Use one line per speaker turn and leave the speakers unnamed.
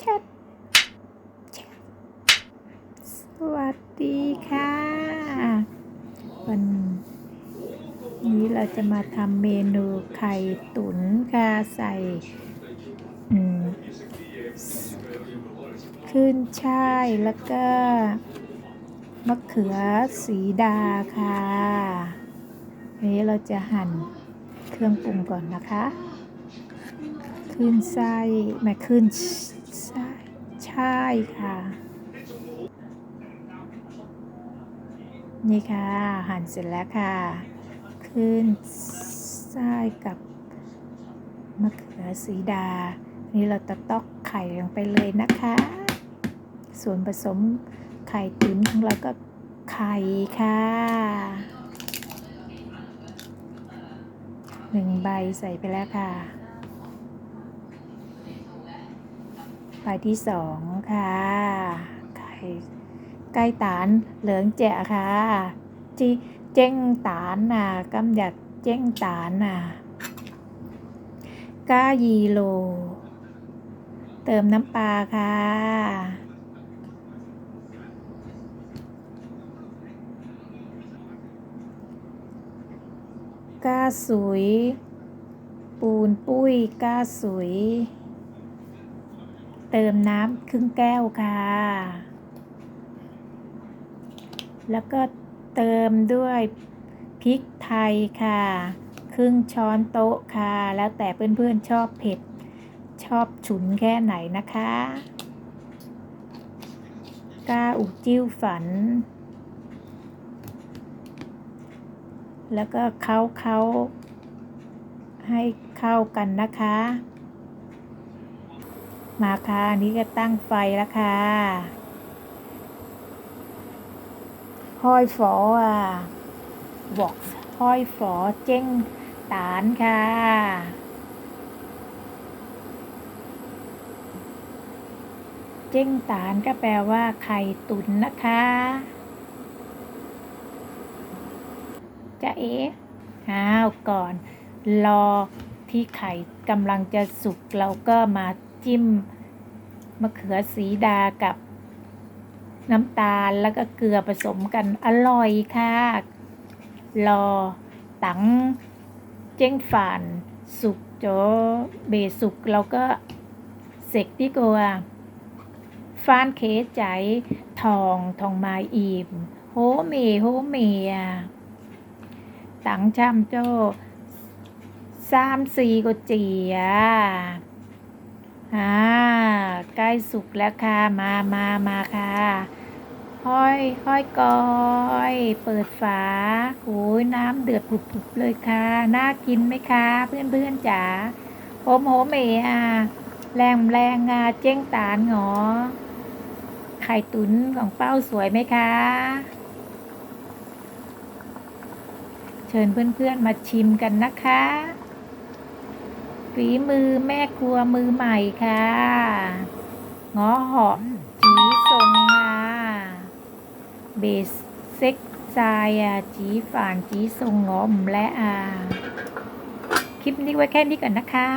แชทสวัสดีค่ะ วันนี้เราจะมาทำเมนูไข่ตุ๋นค่ะใส่อืมขึ้นช่ายแล้วก็มะเขือสีดาค่ะ นี้เราจะหั่นเครื่องปรุงก่อนนะคะ ขึ้นไส้ไม่ขึ้น ใช่ค่ะ นี่ค่ะ หั่นเสร็จแล้วค่ะ ขึ้นไส้กับมะเขือสีดา นี่เราจะตอกไข่ลงไปเลยนะคะ ส่วนผสมไข่ตุ๋นของเราก็ไข่ค่ะหนึ่งใบใส่ไปแล้วค่ะ ใบที่สองค่ะไข่ไก่ตานเหลืองแจะค่ะจีเจ้งตานน่ะกำหยัดเจ้งตานน่ะก้ายีโล เติมน้ำปลาค่ะก้าสุยปูนปุ้ยก้าสุย เติมน้ำครึ่งแก้วค่ะ แล้วก็เติมด้วยพริกไทยค่ะ ครึ่งช้อนโต๊ะค่ะ แล้วแต่เพื่อนๆชอบเผ็ด ชอบฉุนแค่ไหนนะคะกล้าอุจิ้วฝัน แล้วก็เค้าเค้าให้เข้ากันนะคะ มาค่ะนนี้ก็ตั้งไฟแล้วค่ะห้อยฝออะบอกห้อยฝอเจ้งตานค่ะเจ้งตานก็แปลว่าไข่ตุ๋นนะคะจะเอ๊ะอ้าวก่อน รอที่ไข่กำลังจะสุกเราก็มา จิ้มมะเขือสีดากับน้ำตาลแล้วก็เกลือผสมกันอร่อยค่ะรอตังเจ้งฝานสุกโจเบสุกเราก็เสกดีกว่าฟานเคใจทองทองมาอีมโฮเมโฮเมียตังช่ำโจสามสี่ก็เจีย อ่าใกล้สุกแล้วค่ะ มามามาค่ะห้อยห้อยกอย เปิดฝาโอ้ยน้ำเดือดผุบๆเลยค่ะ น่ากินไหมคะ เพื่อนเพื่อนๆจ๋าโฮมโฮมเมอะแรงแรงอะเจ้งตานหงอ ไข่ตุ๋นของเป้าสวยไหมคะ เชิญเพื่อนๆมาชิมกันนะคะ ฝีมือแม่ครัวมือใหม่ค่ะงอหอมจีทรงอะเบสเซ็กซายอะจีฝานจีทรงงอมและอะคลิปนี้ไว้แค่นี้ก่อนนะคะ